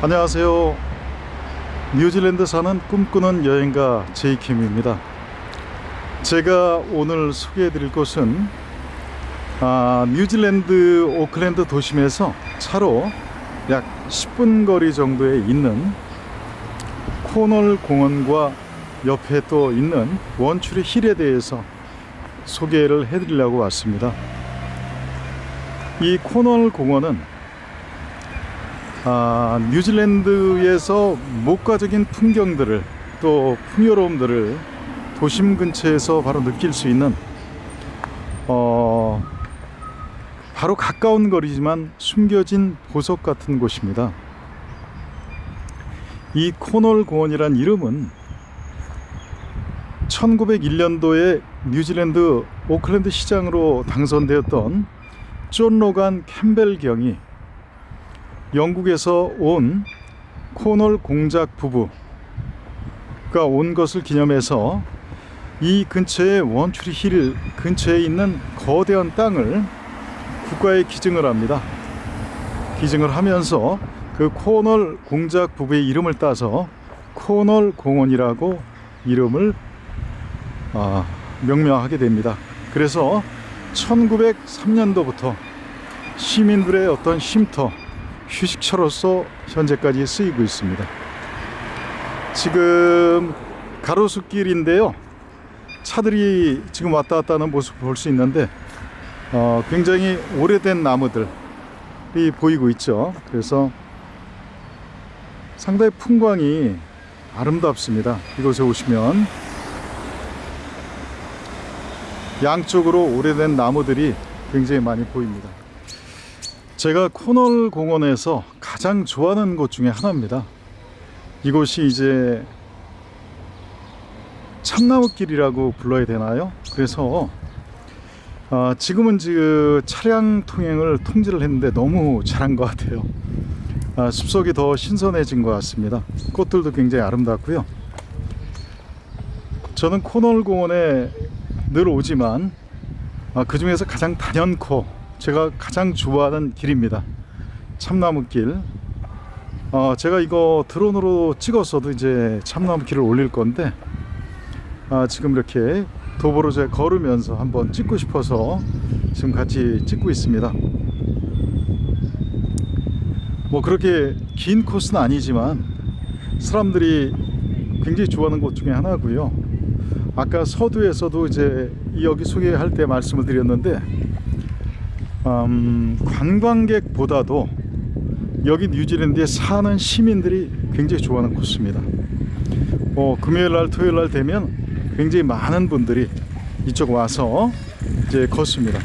안녕하세요. 뉴질랜드 사는 꿈꾸는 여행가 제이킴입니다. 제가 오늘 소개해 드릴 곳은 아, 뉴질랜드 오클랜드 도심에서 차로 약 10분 거리 정도에 있는 코널 공원과 옆에 또 있는 원추리 힐에 대해서 소개를 해 드리려고 왔습니다. 이 코널 공원은 아, 뉴질랜드에서 목가적인 풍경들을 또 풍요로움들을 도심 근처에서 바로 느낄 수 있는 어, 바로 가까운 거리지만 숨겨진 보석 같은 곳입니다. 이 코널 공원이란 이름은 1901년도에 뉴질랜드 오클랜드 시장으로 당선되었던 존 로간 캠벨 경이 영국에서 온 코널 공작 부부가 온 것을 기념해서 이 근처의 원추리 힐 근처에 있는 거대한 땅을 국가에 기증을 합니다. 기증을 하면서 그 코널 공작 부부의 이름을 따서 코널 공원이라고 이름을 아, 명명하게 됩니다. 그래서 1903년도부터 시민들의 어떤 쉼터, 휴식처로서 현재까지 쓰이고 있습니다. 지금 가로수길인데요. 차들이 지금 왔다 갔다 하는 모습을 볼 수 있는데 어, 굉장히 오래된 나무들이 보이고 있죠. 그래서 상당히 풍광이 아름답습니다. 이곳에 오시면 양쪽으로 오래된 나무들이 굉장히 많이 보입니다. 제가 코널 공원에서 가장 좋아하는 곳 중에 하나입니다. 이곳이 이제 참나무길이라고 불러야 되나요? 그래서 아, 지금은 그 차량 통행을 통제를 했는데 너무 잘한 것 같아요. 아, 숲속이 더 신선해진 것 같습니다. 꽃들도 굉장히 아름답고요. 저는 코널 공원에 늘 오지만 아, 그 중에서 가장 단연코 제가 가장 좋아하는 길입니다. 참나무길. 어, 제가 이거 드론으로 찍었어도 이제 참나무길을 올릴 건데 아, 지금 이렇게 도보로 제가 걸으면서 한번 찍고 싶어서 지금 같이 찍고 있습니다. 뭐 그렇게 긴 코스는 아니지만 사람들이 굉장히 좋아하는 곳 중에 하나고요. 아까 서두에서도 이제 여기 소개할 때 말씀을 드렸는데 음, 관광객보다도 여기 뉴질랜드에 사는 시민들이 굉장히 좋아하는 코스입니다. 어, 금요일 날 토요일 날 되면 굉장히 많은 분들이 이쪽 와서 이제 걷습니다.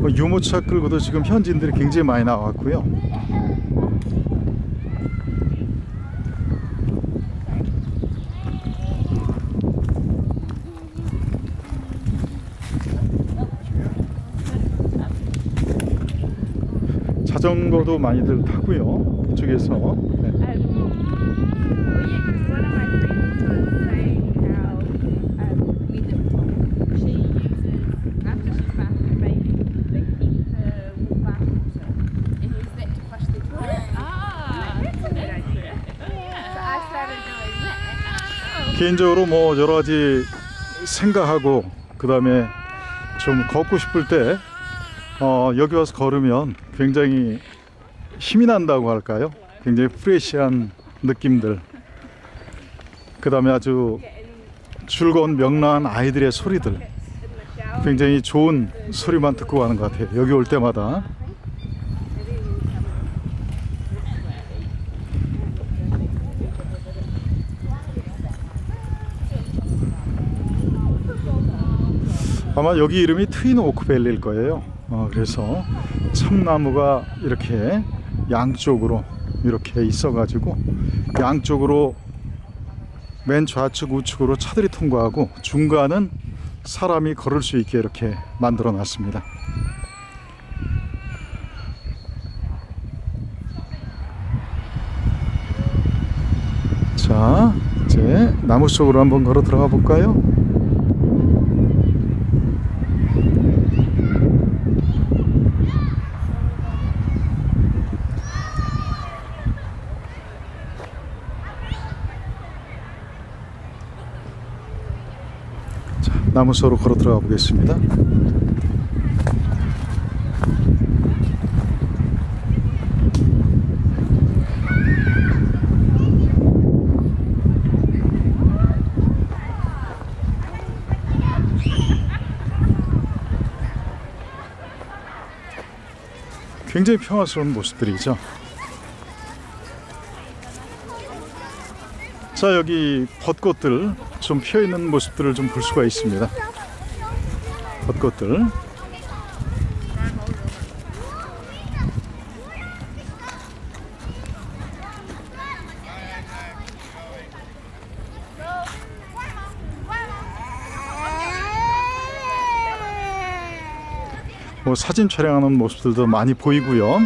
뭐 유모차 끌고도 지금 현지인들이 굉장히 많이 나왔고요. 자전거도 많이들 타고요. 이쪽에서 네. Um, um. Ah. 개인적으로 뭐 여러 가지 생각하고 그 다음에 좀 걷고 싶을 때 어, 여기 와서 걸으면 굉장히 힘이 난다고 할까요? 굉장히 프레시한 느낌들. 그 다음에 아주 즐거운 명랑한 아이들의 소리들. 굉장히 좋은 소리만 듣고 가는 것 같아요. 여기 올 때마다. 아마 여기 이름이 트윈 오크밸리일 거예요. 어, 그래서 참나무가 이렇게 양쪽으로 이렇게 있어가지고 양쪽으로 맨 좌측 우측으로 차들이 통과하고 중간은 사람이 걸을 수 있게 이렇게 만들어 놨습니다. 자, 이제 나무 속으로 한번 걸어 들어가 볼까요? 나무서로 걸어 들어가 보겠습니다. 굉장히 평화스러운 모습들이죠. 자 여기 벚꽃들 좀 피어 있는 모습들을 좀 볼 수가 있습니다. 벚꽃들. 뭐 사진 촬영하는 모습들도 많이 보이고요.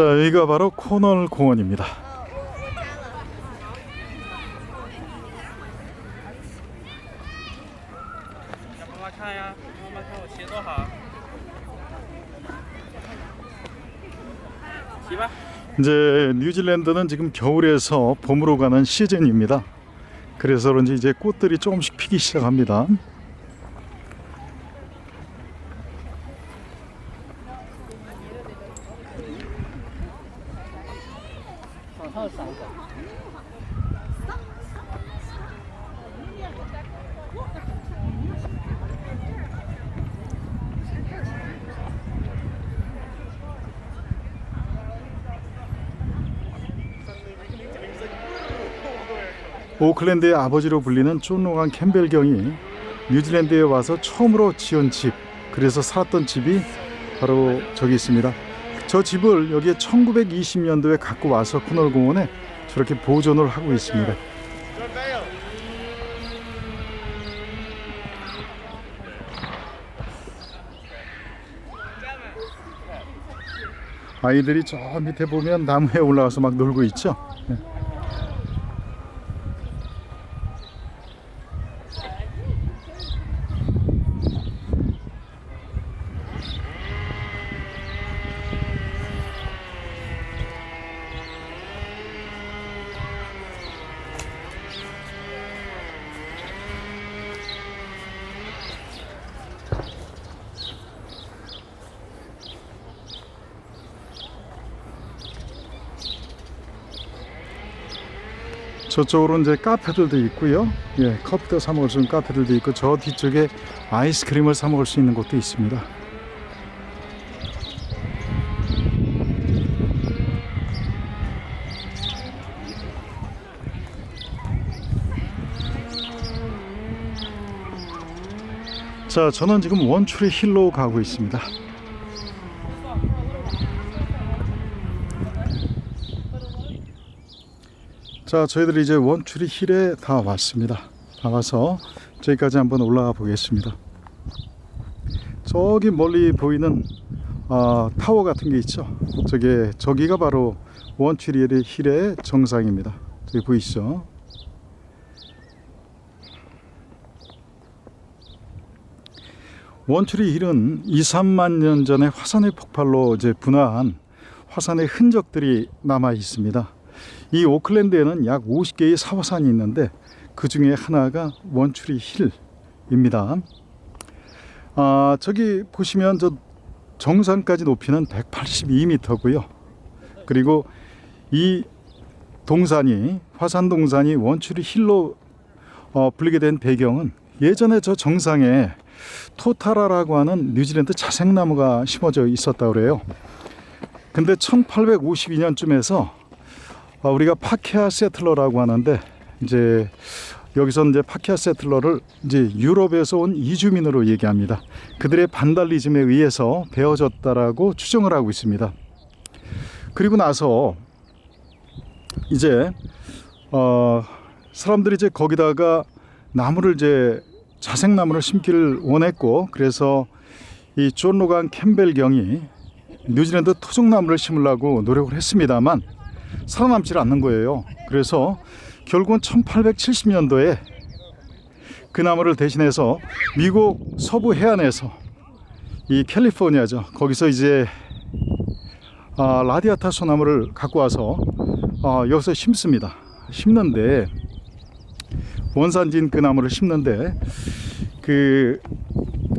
자, 여기가 바로 코널 공원입니다. 이제 뉴질랜드는 지금 겨울에서 봄으로 가는 시즌입니다. 그래서 그런지 이제 꽃들이 조금씩 피기 시작합니다. 오클랜드의 아버지로 불리는 존 로간 캠벨 경이 뉴질랜드에 와서 처음으로 지은 집, 그래서 살았던 집이 바로 저기 있습니다. 저 집을 여기에 1920년도에 갖고 와서 코널 공원에 저렇게 보존을 하고 있습니다. 아이들이 저 밑에 보면 나무에 올라가서 막 놀고 있죠. 저쪽으로 이제 카페들도 있고요. 예, 커피도 사 먹을 수 있는 카페들도 있고 저 뒤쪽에 아이스크림을 사 먹을 수 있는 곳도 있습니다. 자, 저는 지금 원추리 힐로 가고 있습니다. 자, 저희들이 이제 원추리 힐에 다 왔습니다. 다 와서 저기까지 한번 올라가 보겠습니다. 저기 멀리 보이는 아, 타워 같은 게 있죠. 저게 저기가 바로 원추리 힐의 정상입니다. 저기 보이시죠? 원추리 힐은 2, 3만 년 전에 화산의 폭발로 이제 분화한 화산의 흔적들이 남아 있습니다. 이 오클랜드에는 약 50개의 사화산이 있는데 그 중에 하나가 원추리 힐입니다. 아, 저기 보시면 저 정상까지 높이는 182m고요. 그리고 이 동산이 화산 동산이 원추리 힐로 어, 불리게 된 배경은 예전에 저 정상에 토타라라고 하는 뉴질랜드 자색나무가 심어져 있었다 그래요. 근데 1852년쯤에서 아, 우리가 파케아 세틀러라고 하는데 이제 여기서 이제 파케아 세틀러를 이제 유럽에서 온 이주민으로 얘기합니다. 그들의 반달리즘에 의해서 베어졌다라고 추정을 하고 있습니다. 그리고 나서 이제 어 사람들이 이제 거기다가 나무를 이제 자색나무를 심기를 원했고 그래서 이 존 로간 캠벨 경이 뉴질랜드 토종나무를 심으려고 노력을 했습니다만 살아남질 않는 거예요. 그래서 결국은 1870년도에 그 나무를 대신해서 미국 서부 해안에서 이 캘리포니아죠. 거기서 이제 아, 라디아타 소나무를 갖고 와서 어, 여기서 심습니다. 심는데 원산지인 그 나무를 심는데 그,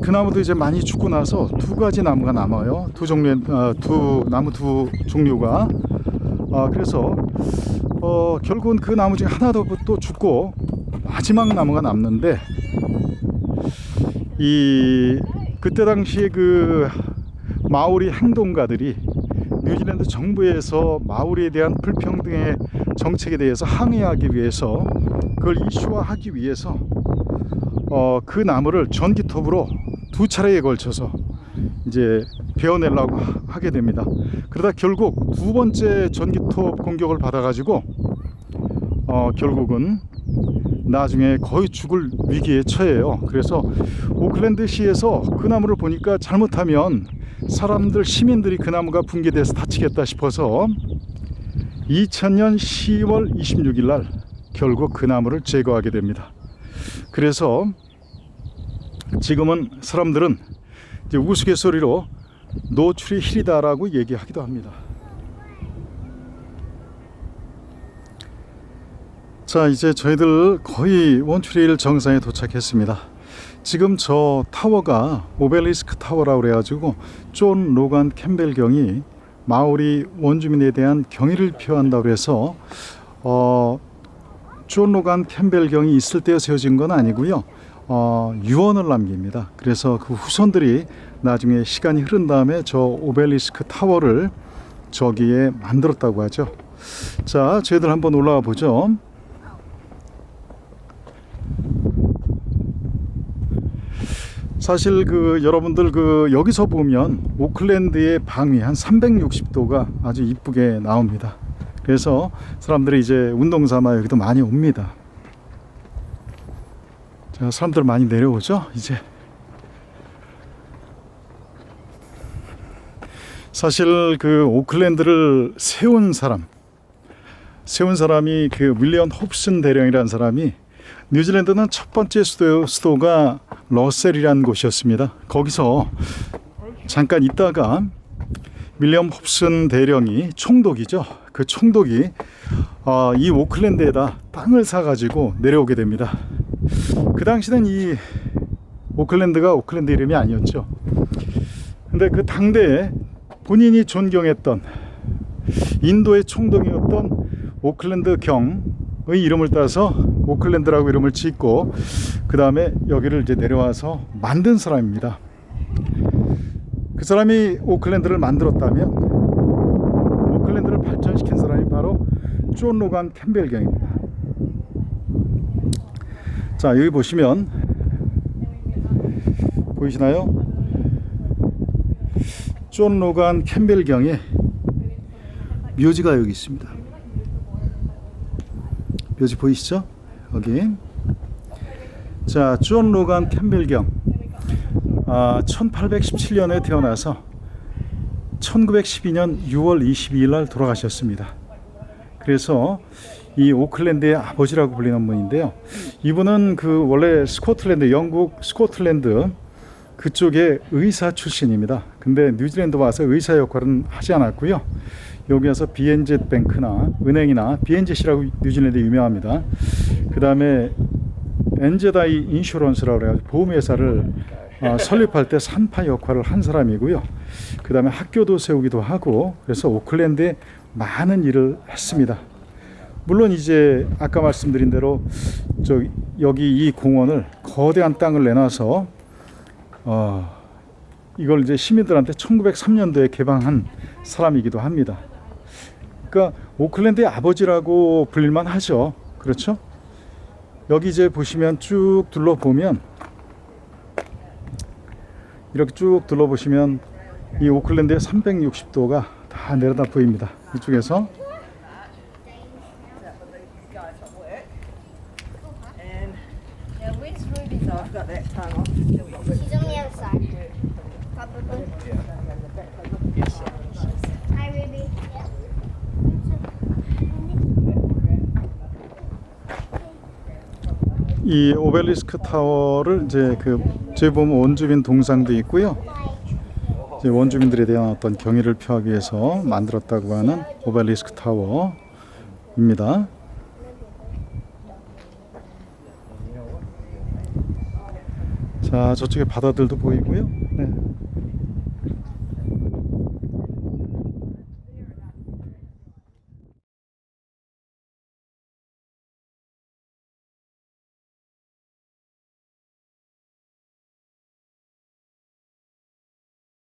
그 나무도 이제 많이 죽고 나서 두 가지 나무가 남아요. 두 종류의 어, 두 나무 두 종류가 아, 그래서 어, 결국은 그 나무 중에 하나도 또 죽고 마지막 나무가 남는데 이 그때 당시에 그 마오리 행동가들이 뉴질랜드 정부에서 마오리에 대한 불평등의 정책에 대해서 항의하기 위해서 그걸 이슈화하기 위해서 어, 그 나무를 전기톱으로 두 차례에 걸쳐서 이제 베어내려고 하- 하게 됩니다. 그러다 결국 두 번째 전기톱 공격을 받아가지고 어, 결국은 나중에 거의 죽을 위기에 처해요. 그래서 오클랜드 시에서 그 나무를 보니까 잘못하면 사람들 시민들이 그 나무가 붕괴돼서 다치겠다 싶어서 2000년 10월 26일 날 결국 그 나무를 제거하게 됩니다. 그래서 지금은 사람들은 우스갯소리로 노출이 힐이다라고 얘기하기도 합니다. 자, 이제 저희들 거의 원추리일 정상에 도착했습니다. 지금 저 타워가 오벨리스크 타워라고 그래가지고 존 로간 캠벨 경이 마오리 원주민에 대한 경의를 표한다고 해서 어, 존 로간 캠벨 경이 있을 때 세워진 건 아니고요. 어, 유언을 남깁니다. 그래서 그 후손들이 나중에 시간이 흐른 다음에 저 오벨리스크 타워를 저기에 만들었다고 하죠. 자, 저희들 한번 올라와 보죠. 사실 그 여러분들 그 여기서 보면 오클랜드의 방위 한 360도가 아주 이쁘게 나옵니다. 그래서 사람들이 이제 운동 삼아 여기도 많이 옵니다. 자, 사람들 많이 내려오죠, 이제. 사실 그 오클랜드를 세운 사람, 세운 사람이 그 윌리엄 홉슨 대령이라는 사람이 뉴질랜드는 첫 번째 수도, 수도가 러셀이라는 곳이었습니다. 거기서 잠깐 있다가 윌리엄 홉슨 대령이 총독이죠. 그 총독이 어, 이 오클랜드에다 땅을 사가지고 내려오게 됩니다. 그 당시는 이 오클랜드가 오클랜드 이름이 아니었죠. 근데 그 당대에 본인이 존경했던 인도의 총독이었던 오클랜드 경의 이름을 따서 오클랜드라고 이름을 짓고 그 다음에 여기를 이제 내려와서 만든 사람입니다. 그 사람이 오클랜드를 만들었다면 오클랜드를 발전시킨 사람이 바로 존 로간 캠벨 경입니다. 자 여기 보시면 보이시나요? 존 로간 캠벨 경의 묘지가 여기 있습니다. 묘지 보이시죠? 여기. 자, 존 로간 캠벨 경. 아, 1817년에 태어나서 1912년 6월 22일 날 돌아가셨습니다. 그래서 이 오클랜드의 아버지라고 불리는 분인데요. 이분은 그 원래 스코틀랜드, 영국 스코틀랜드 그쪽의 의사 출신입니다. 근데 뉴질랜드 와서 의사 역할은 하지 않았고요. 여기 와서 비엔젯 뱅크나 은행이나 비엔젯이라고 뉴질랜드 유명합니다. 그 다음에 엔제다이 인슈런스라고 해서 보험회사를 어, 설립할 때 산파 역할을 한 사람이고요. 그 다음에 학교도 세우기도 하고 그래서 오클랜드에 많은 일을 했습니다. 물론 이제 아까 말씀드린 대로 저 여기 이 공원을 거대한 땅을 내놔서 어, 이걸 이제 시민들한테 1903년도에 개방한 사람이기도 합니다. 그러니까 오클랜드의 아버지라고 불릴만 하죠. 그렇죠? 여기 이제 보시면 쭉 둘러보면 이렇게 쭉 둘러보시면 이 오클랜드의 360도가 다 내려다 보입니다. 이쪽에서 이 오벨리스크 타워를 이제 그 저희 보면 원주민 동상도 있고요. 이제 원주민들에 대한 어떤 경의를 표하기 위해서 만들었다고 하는 오벨리스크 타워. 입니다. 자, 저쪽에 바다들도 보이고요. 네.